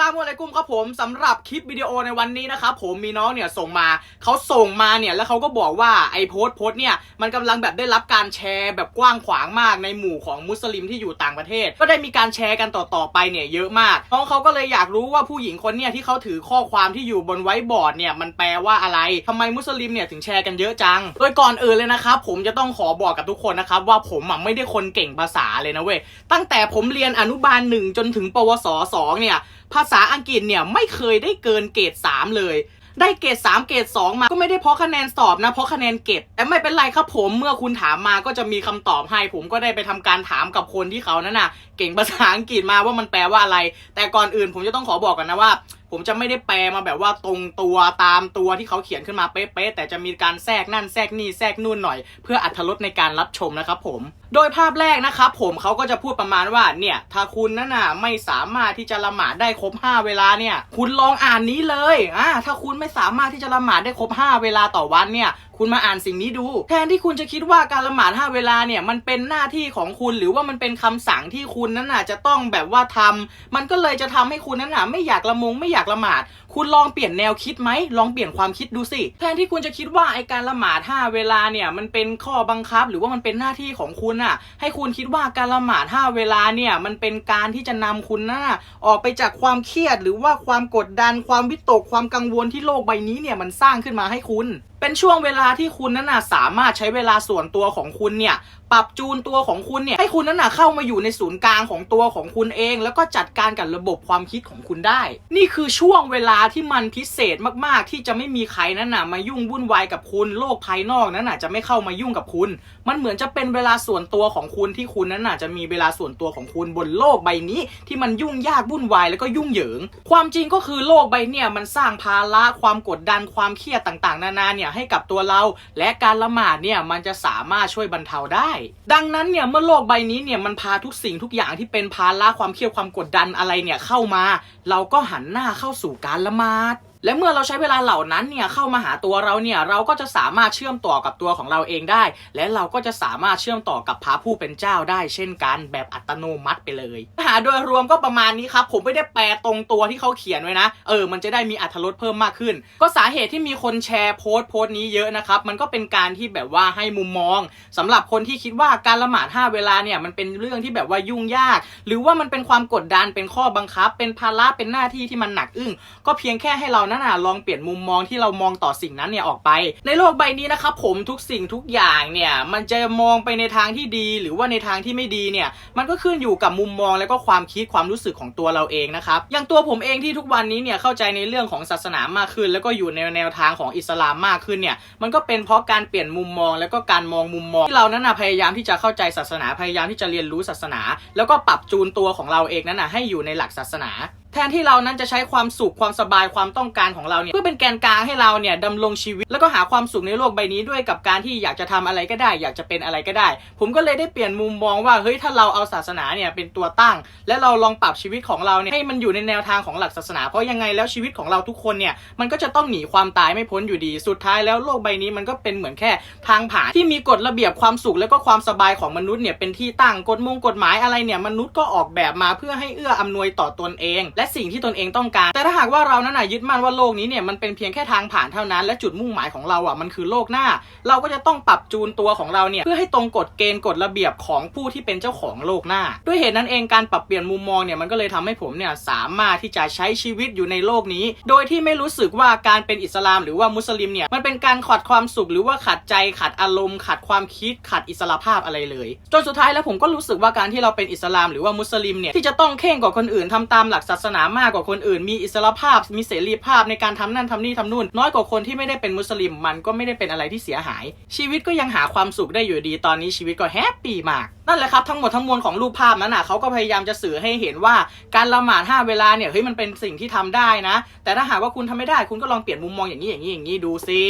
ลามุอะลัยกุมครับผมสำหรับคลิปวิดีโอในวันนี้นะครับผมมีน้องเนี่ยส่งมาเขาส่งมาเนี่ยแล้วเขาก็บอกว่าไอ้โพสต์โพสเนี่ยมันกำลังแบบได้รับการแชร์แบบกว้างขวางมากในหมู่ของมุสลิมที่อยู่ต่างประเทศ ก็ได้มีการแชร์กันต่อๆไปเนี่ยเยอะมากน้องเขาก็เลยอยากรู้ว่าผู้หญิงคนเนี่ยที่เขาถือข้อความที่อยู่บนไว้บอร์ดเนี่ยมันแปลว่าอะไรทำไมมุสลิมเนี่ยถึงแชร์กันเยอะจัง โดยก่อนอื่นเลยนะครับผมจะต้องขอบอกกับทุกคนนะครับว่าผมอะไม่ได้คนเก่งภาษาเลยนะเว้ยตั้งแต่ผมเรียนอนุบาลหนึ่งจนถึงปวสสองเนี่ยภาาษาอังกฤษเนี่ยไม่เคยได้เกินเกรด3 เลย ได้เกรด3เกรด2มาก็ไม่ได้เพราะคะแนนสอบนะเพราะคะแนนเก็บแต่ไม่เป็นไรครับผมเมื่อคุณถามมาก็จะมีคำตอบให้ ผมก็ได้ไปทำการถามกับคนที่เขานั่นน่ะ เก่งภาษาอังกฤษมาว่ามันแปลว่าอะไร แต่ก่อนอื่นผมจะต้องขอบอกกันนะว่าผมจะไม่ได้แปลมาแบบว่าตรงตัวตามตัวที่เขาเขียนขึ้นมาเป๊ะๆแต่จะมีการแทรกนั่นแทรกนี่แทรกนู่นหน่อย เพื่ออัธรสในการรับชมนะครับผม โดยภาพแรกนะครับผมเขาก็จะพูดประมาณว่าเนี่ยถ้าคุณนั่นน่ะไม่สามารถที่จะละหมาดได้ครบ 5 เวลาเนี่ย คุณลองอ่านนี้เลยอ่าถ้าคุณไม่สามารถที่จะละหมาดได้ครบ 5 เวลาต่อวันเนี่ยคุณมาอ่านสิ่งนี้ดู แทนที่คุณจะคิดว่าการละหมาด5เวลาเนี่ยมันเป็นหน้าที่ของคุณหรือว่ามันเป็นคำสั่งที่คุณนั้นน่ะจะต้องแบบว่าทำมันก็เลยจะทำให้คุณนั้นน่ะไม่อยากละมงไม่อยากละหมาด คุณลองเปลี่ยนแนวคิดไหมลองเปลี่ยนความคิดดูสิแทนที่คุณจะคิดว่าไอการละหมาด5เวลาเนี่ยมันเป็นข้อบังคับ หรือว่ามันเป็นหน้าที่ของคุณน่ะ ให้คุณคิดว่าการละหมาด5เวลาเนี่ยมันเป็นการที่จะนำคุณน่ะออกไปจากความเครียด หรือว่าความกดดันความวิตกความกังวลที่โลกใบนี้เนี่ยมันสร้างขึ้นมาให้คุณ เป็นช่วงเวลาที่คุณนั้นน่ะสามารถใช้เวลาส่วนตัวของคุณเนี่ยปรับจูนตัวของคุณเนี่ยให้คุณนั้นน่ะเข้ามาอยู่ในศูนย์กลางของตัวของคุณเอง แล้วก็จัดการกับระบบความคิดของคุณได้ นี่คือช่วงเวลาที่มันพิเศษมากๆ ที่จะไม่มีใครนั้นน่ะมายุ่งวุ่นวายกับคุณ โลกภายนอกนั้นน่ะจะไม่เข้ามายุ่งกับคุณ มันเหมือนจะเป็นเวลาส่วนตัวของคุณที่คุณนั้นน่ะจะมีเวลาส่วนตัวของคุณบนโลกใบนี้ ที่มันยุ่งยากวุ่นวายแล้วก็ยุ่งเหยิง ความจริงก็คือโลกใบเนี่ยมันสร้างภาระความกดดันความเครียดต่างๆ นานาเนี่ยให้กับตัวเรา และการละหมาดเนี่ยมันจะสามารถช่วยบรรเทาได้ ดังนั้นเนี่ยเมื่อโลกใบนี้เนี่ยมันพาทุกสิ่งทุกอย่างที่เป็นภาระความเครียดความกดดันอะไรเนี่ยเข้ามา เราก็หันหน้าเข้าสู่การละหมาด และเมื่อเราใช้เวลาเหล่านั้นเนี่ยเข้ามาหาตัวเราเนี่ยเราก็จะสามารถเชื่อมต่อกับตัวของเราเองได้ และเราก็จะสามารถเชื่อมต่อกับพระผู้เป็นเจ้าได้ เช่นกันแบบอัตโนมัติไปเลยเนื้อหาโดยรวมก็ประมาณนี้ครับผมไม่ได้แปลตรงตัวที่เขาเขียนไว้นะ เออ มันจะได้มีอัธรสเพิ่มมากขึ้น ก็สาเหตุที่มีคนแชร์โพสต์โพสต์นี้เยอะนะครับมันก็เป็นการที่แบบว่าให้มุมมองสำหรับคนที่คิดว่าการละหมาด5เวลาเนี่ยมันเป็นเรื่องที่แบบว่ายุ่งยาก หรือว่ามันเป็นความกดดันเป็นข้อบังคับ เป็นภาระเป็นหน้าที่ที่มันหนักอึ้งก็เพียงแค่ให้เรานั่นน่ะลองเปลี่ยนมุมมองที่เรามองต่อสิ่งนั้นเนี่ยออกไป ในโลกใบนี้นะครับผมทุกสิ่งทุกอย่างเนี่ยมันจะมองไปในทางที่ดี หรือว่าในทางที่ไม่ดีเนี่ยมันก็ขึ้นอยู่กับมุมมองแล้วก็ความคิดความรู้สึกของตัวเราเองนะครับอย่างตัวผมเองที่ทุกวันนี้เนี่ยเข้าใจในเรื่องของศาสนามากขึ้น แล้วก็อยู่ในแนวทางของอิสลามมากขึ้นเนี่ยมันก็เป็นเพราะการเปลี่ยนมุมมองแล้วก็การมองมุมมองที่เรานั้นนะพยายามที่จะเข้าใจศาสนาพยายามที่จะเรียนรู้ศาสนา แล้วก็ปรับจูนตัวของเราเองนั้นนะให้อยู่ในหลักศาสนา แทนที่เรานั้นจะใช้ความสุขความสบายความต้องการของเราเนี่ยเพื่อเป็นแกนกลางให้เราเนี่ยดำรงชีวิต แล้วก็หาความสุขในโลกใบนี้ด้วยกับการที่อยากจะทำอะไรก็ได้ อยากจะเป็นอะไรก็ได้ ผมก็เลยได้เปลี่ยนมุมมองว่าเฮ้ยถ้าเราเอาศาสนาเนี่ยเป็นตัวตั้ง และเราลองปรับชีวิตของเราเนี่ยให้มันอยู่ในแนวทางของหลักศาสนา เพราะยังไงแล้วชีวิตของเราทุกคนเนี่ยมันก็จะต้องหนีความตายไม่พ้นอยู่ดีสุดท้ายแล้วโลกใบนี้มันก็เป็นเหมือนแค่ทางผ่านที่มีกฎระเบียบความสุขแล้วก็ความสบายของมนุษย์เนี่ยเป็นที่ตั้งกฎมงกฎหมายอะไรเนี่ยมนุษย์ก็ออกแบบมาเพื่อให้เอื้ออำนวยต่อตนเองและสิ่งที่ตนเองต้องการ แต่ถ้าหากว่าเรานั้นน่ะยึดมั่นว่าโลกนี้เนี่ยมันเป็นเพียงแค่ทางผ่านเท่านั้น และจุดมุ่งหมายของเราอะมันคือโลกหน้า เราก็จะต้องปรับจูนตัวของเราเนี่ยเพื่อให้ตรงกฎเกณฑ์กฎระเบียบของผู้ที่เป็นเจ้าของโลกหน้า ด้วยเหตุนั้นเองการปรับเปลี่ยนมุมมองเนี่ยมันก็เลยทำให้ผมเนี่ยสามารถที่จะใช้ชีวิตอยู่ในโลกนี้ โดยที่ไม่รู้สึกว่าการเป็นอิสลาม หรือว่ามุสลิมเนี่ยมันเป็นการขัดความสุขหรือว่าขัดใจขัดอารมณ์ขัดความคิดขัดอิสระภาพอะไรเลย จนสุดท้ายแล้วผมก็รู้สึกว่าการที่เราเป็นอิสลาม หรือว่ามุสลิมเนี่ยที่จะต้องเข่งกว่าคนอื่นทำตามหลักศาสนามากกว่าคนอื่น มีอิสรภาพ มีเสรีภาพในการทำนั่นทำนี่ทำนู่น น้อยกว่าคนที่ไม่ได้เป็นมุสลิม มันก็ไม่ได้เป็นอะไรที่เสียหาย ชีวิตก็ยังหาความสุขได้อยู่ดี ตอนนี้ชีวิตก็แฮปปี้มาก นั่นแหละครับทั้งหมดทั้งมวลของรูปภาพนั้นน่ะเขาก็พยายามจะสื่อให้เห็นว่าการละหมาด5เวลาเนี่ยเฮ้ยมันเป็นสิ่งที่ทำได้นะ แต่ถ้าหากว่าคุณทำไม่ได้ คุณก็ลองเปลี่ยนมุมมองอย่างนี้อย่างนี้อย่างนี้ดูสิ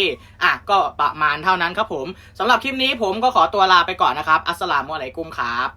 อะก็ประมาณเท่านั้นครับผมสำหรับคลิปนี้ผมก็ขอตัวลาไปก่อนนะครับอัสสลามุอะลัยกุมครับ